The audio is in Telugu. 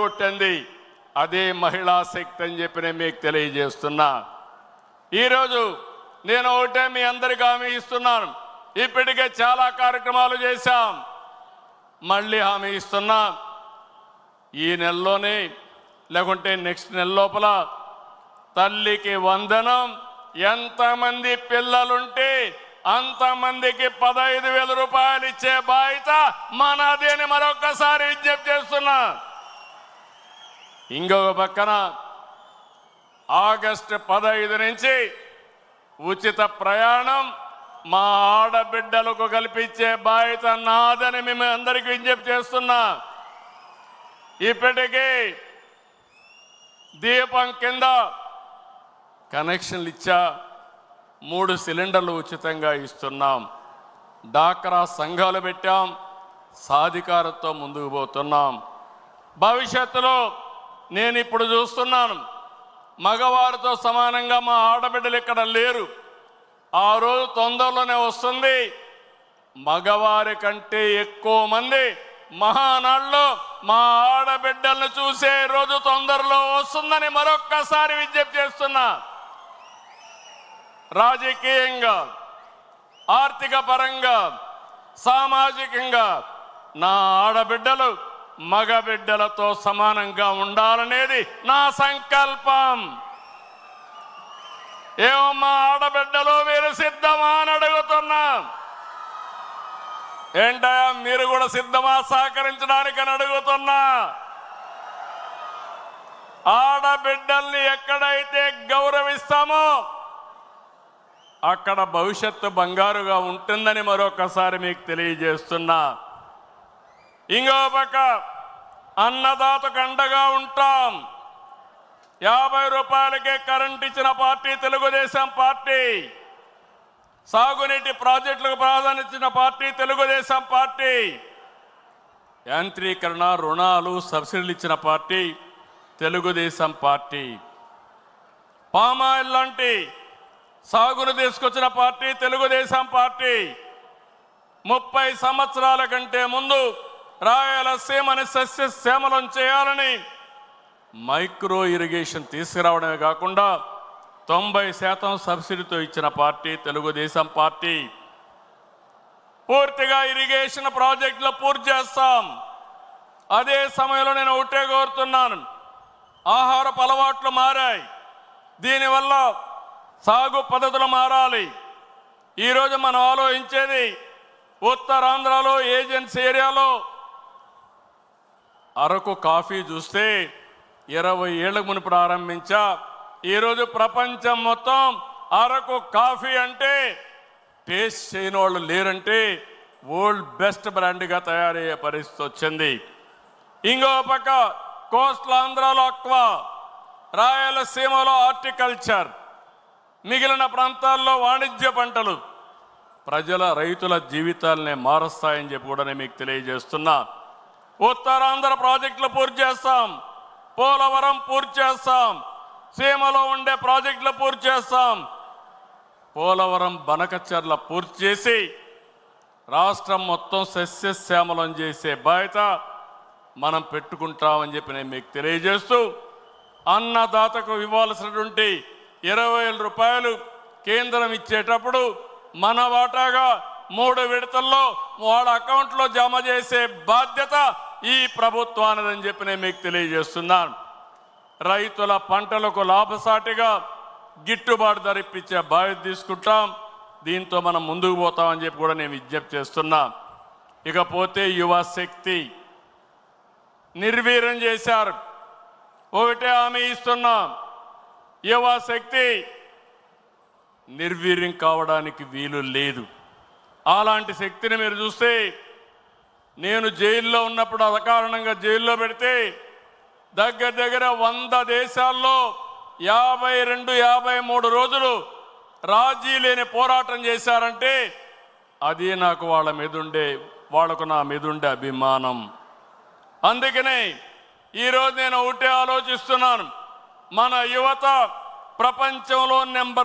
చెడగొట్టింది అదే మహిళా శక్తి అని చెప్పి నేను మీకు తెలియజేస్తున్నా. ఈరోజు నేను ఒకటే మీ అందరికీ హామీ ఇస్తున్నాను. ఇప్పటికే చాలా కార్యక్రమాలు చేశాం. మళ్ళీ హామీ ఇస్తున్నా. ఈ నెలలోనే లేకుంటే నెక్స్ట్ నెల లోపల తల్లికి వందనం ఎంతమంది పిల్లలుంటే అంతమందికి పదహైదు వేల రూపాయలు ఇచ్చే బాధ్యత మన అని మరొకసారి విజ్ఞప్తి చేస్తున్నా. ఇంకొక పక్కన ఆగస్టు పదహైదు నుంచి ఉచిత ప్రయాణం మా ఆడబిడ్డలకు కల్పించే బాధ్యత నాదని మేము అందరికీ విజ్ఞప్తి చేస్తున్నా. ఇప్పటికీ దీపం కింద కనెక్షన్లు ఇచ్చా మూడు సిలిండర్లు ఉచితంగా ఇస్తున్నాం. డాక్రా సంఘాలు పెట్టాం. సాధికారతో ముందుకు పోతున్నాం. భవిష్యత్తులో నేను ఇప్పుడు చూస్తున్నాను. మగవారితో సమానంగా మా ఆడబిడ్డలు ఇక్కడ లేరు. ఆ రోజు తొందరలోనే వస్తుంది. మగవారి కంటే ఎక్కువ మంది మహానాడులో మా ఆడబిడ్డలను చూసే రోజు తొందరలో వస్తుందని మరొక్కసారి విజ్ఞప్తి చేస్తున్నా. రాజకీయంగా ఆర్థిక పరంగా సామాజికంగా నా ఆడబిడ్డలు మగ బిడ్డలతో సమానంగా ఉండాలనేది నా సంకల్పం. ఏమో మా ఆడబిడ్డలు మీరు సిద్ధమా అని అడుగుతున్నా. ఏంటా మీరు కూడా సిద్ధమా సహకరించడానికి అని అడుగుతున్నా. ఆడబిడ్డల్ని ఎక్కడైతే గౌరవిస్తామో అక్కడ భవిష్యత్తు బంగారుగా ఉంటుందని మరొకసారి మీకు తెలియజేస్తున్నా. ఇంకో పక్క అన్నదాతకు అండగా ఉంటాం. యాభై రూపాయలకే కరెంట్ ఇచ్చిన పార్టీ తెలుగుదేశం పార్టీ. సాగునీటి ప్రాజెక్టులకు ప్రాధాన్యత పార్టీ తెలుగుదేశం పార్టీ. యాంత్రీకరణ రుణాలు సబ్సిడీలు ఇచ్చిన పార్టీ తెలుగుదేశం పార్టీ. పామాయిల్ లాంటి సాగును తీసుకొచ్చిన పార్టీ తెలుగుదేశం పార్టీ. ముప్పై సంవత్సరాల కంటే ముందు రాయలసీమని సస్యశ్యామలం చేయాలని మైక్రో ఇరిగేషన్ తీసుకురావడమే కాకుండా తొంభై శాతం సబ్సిడీతో ఇచ్చిన పార్టీ తెలుగుదేశం పార్టీ. పూర్తిగా ఇరిగేషన్ ప్రాజెక్టులు పూర్తి చేస్తాం. అదే సమయంలో నేను ఒకటే కోరుతున్నాను. ఆహారపు అలవాట్లు మారాయి. దీనివల్ల సాగు పద్ధతులు మారాలి. ఈరోజు మనం ఆలోచించేది ఉత్తరాంధ్రలో ఏజెన్సీ ఏరియాలో అరకు కాఫీ చూస్తే ఇరవై ఏళ్ళకు మును ప్రారంభించా. ఈరోజు ప్రపంచం మొత్తం అరకు కాఫీ అంటే టేస్ట్ చేయని వాళ్ళు లేరంటే వరల్డ్ బెస్ట్ బ్రాండ్గా తయారయ్యే పరిస్థితి వచ్చింది. ఇంకో పక్క కోస్టల్ ఆంధ్రాలో అక్వా రాయలసీమలో హార్టికల్చర్ మిగిలిన ప్రాంతాల్లో వాణిజ్య పంటలు. ప్రజల రైతుల జీవితాలనే మారుస్తాయని చెప్పి కూడా నేను మీకు తెలియజేస్తున్నా. ఉత్తరాంధ్ర ప్రాజెక్టులు పూర్తి చేస్తాం. పోలవరం పూర్తి చేస్తాం. సీమలో ఉండే ప్రాజెక్టులు పూర్తి చేస్తాం. పోలవరం బనకచర్ల పూర్తి చేసి రాష్ట్రం మొత్తం సస్యశ్యామలం చేసే బాధ్యత మనం పెట్టుకుంటామని చెప్పి నేను మీకు తెలియజేస్తూ అన్నదాతకు ఇవ్వాల్సినటువంటి ఇరవై వేల రూపాయలు కేంద్రం ఇచ్చేటప్పుడు మన వాటాగా మూడు విడతల్లో వాళ్ళ అకౌంట్లో జమ చేసే బాధ్యత ఈ ప్రభుత్వానిదని చెప్పి నేను మీకు తెలియజేస్తున్నాను. రైతుల పంటలకు లాభసాటిగా గిట్టుబాటు ధర ఇప్పించే బాధ్యత తీసుకుంటాం. దీంతో మనం ముందుకు పోతామని చెప్పి కూడా నేను విజ్ఞప్తి చేస్తున్నా. ఇకపోతే యువశక్తి నిర్వీర్యం చేశారు. ఒకటే హామీ ఇస్తున్నాం. యువశక్తి నిర్వీర్యం కావడానికి వీలు లేదు. అలాంటి శక్తిని మీరు చూస్తే నేను జైల్లో ఉన్నప్పుడు అకారణంగా జైల్లో పెడితే దగ్గర దగ్గర వంద దేశాల్లో యాభై రెండు యాభై మూడు రోజులు రాజీ లేని పోరాటం చేశారంటే అది నాకు వాళ్ళ మీదుండే వాళ్ళకు నా మీదుండే అభిమానం. అందుకనే ఈరోజు నేను ఒకటే ఆలోచిస్తున్నాను. మన యువత ప్రపంచంలో నెంబర్